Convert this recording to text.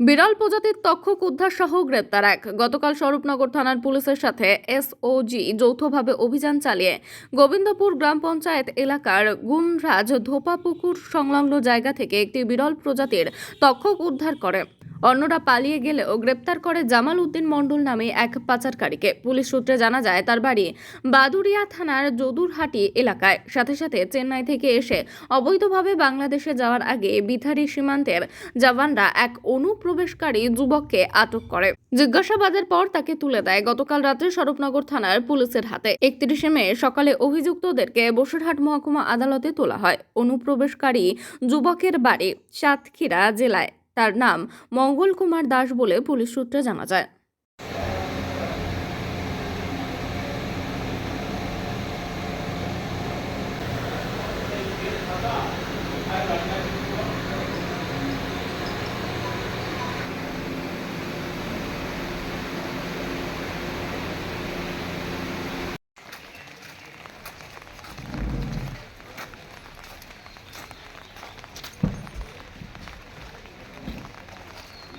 বিরল প্রজাতির তক্ষক উদ্ধার সহ গ্রেপ্তার এক। গতকাল স্বরূপনগর থানার পুলিশের সাথে এসওজি যৌথভাবে অভিযান চালিয়ে গোবিন্দপুর গ্রাম পঞ্চায়েত এলাকার গুনরাজ ধোপাপুকুর সংলগ্ন জায়গা থেকে একটি বিরল প্রজাতির তক্ষক উদ্ধার করে। অন্যরা পালিয়ে গেলেও গ্রেপ্তার করে জামাল উদ্দিন মণ্ডল নামে এক পাচারকারীকে। পুলিশ সূত্রে জানা যায়, তার বাড়ি বাদুরিয়া থানার যদুরহাটি এলাকায়। সাথে সাথে চেন্নাই থেকে এসে অবৈধভাবে বাংলাদেশে যাওয়ার আগে বিথারি সীমান্তের জওয়ানরা এক অনুপ্রবেশকারী যুবককে আটক করে। জিজ্ঞাসাবাদের পর তাকে তুলে দেয় গতকাল রাত্রে স্বরূপনগর থানার পুলিশের হাতে। একত্রিশে মে সকালে অভিযুক্তদেরকে বসিরহাট মহকুমা আদালতে তোলা হয়। অনুপ্রবেশকারী যুবকের বাড়ি সাতক্ষীরা জেলায়। তার নাম মঙ্গল কুমার দাস বলে পুলিশ সূত্রে জানা যায়।